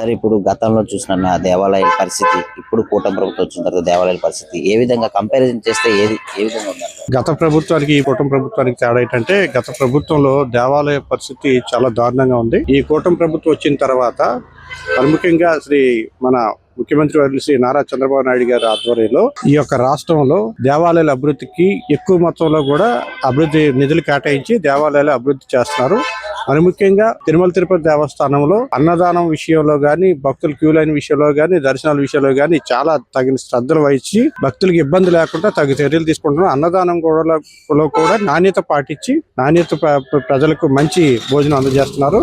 సరే ఇప్పుడు గతంలో చూసిన దేవాలయ పరిస్థితి ఇప్పుడు కూటమి ప్రభుత్వం వచ్చిన తర్వాత దేవాలయాల పరిస్థితి ఏ విధంగా కంపారిజన్ చేస్తే ఏది ఏ విధంగా ఉందంటారు? గత ప్రభుత్వానికి ఈ కూటమి ప్రభుత్వానికి తేడా ఏంటంటే గత ప్రభుత్వంలో దేవాలయ పరిస్థితి చాలా దారుణంగా ఉంది. ఈ కూటమి ప్రభుత్వం వచ్చిన తర్వాత ప్రముఖంగా శ్రీ మన ముఖ్యమంత్రి వర్యులు శ్రీ నారా చంద్రబాబు నాయుడు గారి ఆధ్వర్యంలో ఈ యొక్క రాష్ట్రంలో దేవాలయాల అభివృద్ధికి ఎక్కువ మొత్తంలో కూడా అభివృద్ధి నిధులు కేటాయించి దేవాలయాలు అభివృద్ధి చేస్తున్నారు. మరి ముఖ్యంగా తిరుమల తిరుపతి దేవస్థానంలో అన్నదానం విషయంలో గాని భక్తులు క్యూ లైన్ విషయంలో గాని దర్శనాల విషయంలో గాని చాలా తగిన శ్రద్ధలు వహించి భక్తులకు ఇబ్బంది లేకుండా తగు చర్యలు తీసుకుంటున్నాం. అన్నదానం కూడా కూడా నాణ్యత పాటించి నాణ్యత ప్రజలకు మంచి భోజనం అందజేస్తున్నారు.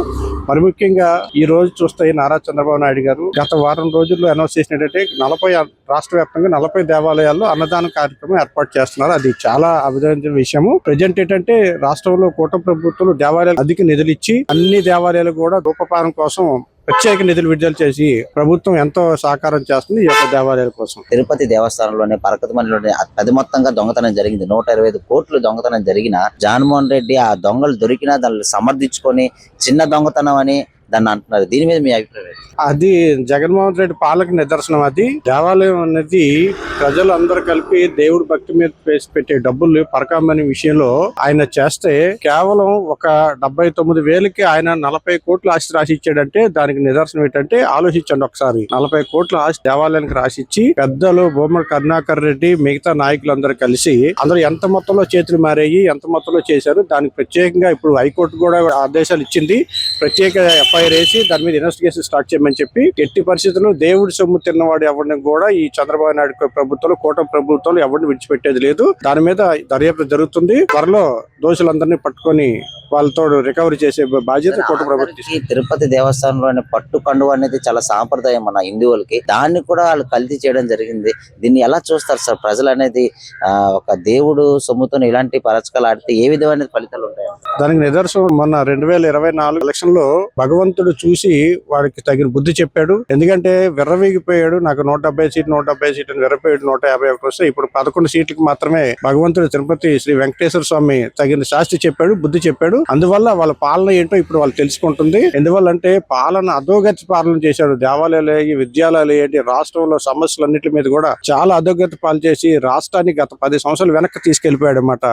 మరి ముఖ్యంగా ఈ రోజు చూస్తే నారా చంద్రబాబు నాయుడు గారు గత వారం రోజుల్లో అనౌన్స్ చేసినట్టయితే నలభై రాష్ట్ర వ్యాప్తంగా నలభై దేవాలయాల్లో అన్నదాన కార్యక్రమం ఏర్పాటు చేస్తున్నారు. అది చాలా అభినందించిన విషయము. ప్రజెంట్ ఏంటంటే రాష్ట్రంలో కూటమి ప్రభుత్వం దేవాలయాలు అధిక నిధులు ఇచ్చి అన్ని దేవాలయాలు కూడా రూపపాలన కోసం ప్రత్యేక నిధులు విడుదల చేసి ప్రభుత్వం ఎంతో సహకారం చేస్తుంది ఈ యొక్క దేవాలయాల కోసం. తిరుపతి దేవస్థానంలోనే పరకతమణిలోనే పెద్ద మొత్తంగా దొంగతనం జరిగింది. నూట ఇరవై ఐదు కోట్లు దొంగతనం జరిగిన జగన్మోహన్ రెడ్డి ఆ దొంగలు దొరికినా దాన్ని సమర్థించుకొని చిన్న దొంగతనం అని దాన్ని అంటున్నారు. దీని మీద మీ అభిప్రాయం అది జగన్మోహన్ రెడ్డి పాలక నిదర్శనం అది. దేవాలయం అనేది ప్రజలందరూ కలిపి దేవుడి భక్తి మీద వేసి పెట్టే డబ్బులు పరకమని విషయంలో ఆయన చేస్తే కేవలం ఒక డెబ్బై తొమ్మిది వేలకి ఆయన నలభై కోట్ల ఆస్తి రాసి ఇచ్చాడంటే దానికి నిదర్శనం ఏంటంటే ఆలోచించండి ఒకసారి. నలభై కోట్ల ఆస్తి దేవాలయానికి రాసిచ్చి పెద్దలు బొమ్మల కరుణాకర్ రెడ్డి మిగతా నాయకులందరూ కలిసి అందరూ ఎంత మొత్తంలో చేతులు మారాయి ఎంత మొత్తంలో చేశారు దానికి ప్రత్యేకంగా ఇప్పుడు హైకోర్టు కూడా ఆదేశాలు ఇచ్చింది. ప్రత్యేక ఎఫ్ఐఆర్ వేసి దాని మీద ఇన్వెస్టిగేషన్ స్టార్ట్ చేయమని చెప్పి ఎట్టి పరిస్థితుల్లో దేవుడి సొమ్ము తిన్నవాడు ఎవరిని కూడా ఈ చంద్రబాబు నాయుడు ప్రభుత్వాలు కూటమి ప్రభుత్వాలు ఎవరిని విడిచిపెట్టేది లేదు. దాని మీద దర్యాప్తు జరుగుతుంది. త్వరలో దోషులందరినీ పట్టుకొని వాళ్ళతో రికవరీ చేసే బాధ్యత కూటమి ప్రభుత్వం తిరుపతి దేవస్థానంలోనే పట్టు కండువ అనేది చాలా సాంప్రదాయం మన హిందువులకి. దాన్ని కూడా వాళ్ళు కల్తీ చేయడం జరిగింది. దీన్ని ఎలా చూస్తారు సార్? ప్రజలు అనేది ఆ, ఒక దేవుడు సొమ్ముతో ఇలాంటి పరచకాలు ఆడితే ఏ విధమైన ఫలితాలు ఉంటాయి? దానికి నిదర్శనం మొన్న రెండు వేల ఇరవై నాలుగు ఎలక్షన్లో భగవంతుడు చూసి వాడికి తగిన బుద్ధి చెప్పాడు. ఎందుకంటే విర్రవీగిపోయాడు. నాకు నూట డెబ్బై సీట్లు నూట డెబ్బై సీట్లు అని విర్రపోయాడు నూట యాభై ఒకటి వస్తే ఇప్పుడు పదకొండు సీట్లకు మాత్రమే భగవంతుడు తిరుపతి శ్రీ వెంకటేశ్వర స్వామి తగిన శాస్తి చెప్పాడు బుద్ధి చెప్పాడు. అందువల్ల వాళ్ళ పాలన ఏంటో ఇప్పుడు వాళ్ళు తెలుసుకుంటుంది. ఎందువల్ల అంటే పాలన అధోగతి పాలన చేశాడు. దేవాలయాలు ఏంటి, విద్యాలయాలు ఏంటి రాష్ట్రంలో సమస్యలన్నిటి మీద కూడా చాలా అధోగతి పాలు చేసి రాష్ట్రాన్ని గత పది సంవత్సరాలు వెనక్కి తీసుకెళ్ళిపోయాడు అనమాట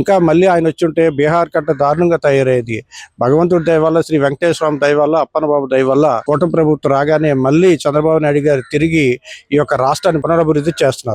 ఇంకా మళ్ళీ ఆయన వచ్చి ఉంటే బీహార్ కంటే దారుణంగా తయారయ్యేది. భగవంతుడి దయ వల్ల శ్రీ వెంకటేశ్వరం స్వామి దయ వల్ల అప్పన్న బాబు దయ వల్ల కూటమి ప్రభుత్వం రాగానే మళ్ళీ చంద్రబాబు నాయుడు గారు తిరిగి ఈ యొక్క రాష్ట్రాన్ని పునరభివృద్ధి చేస్తున్నారు.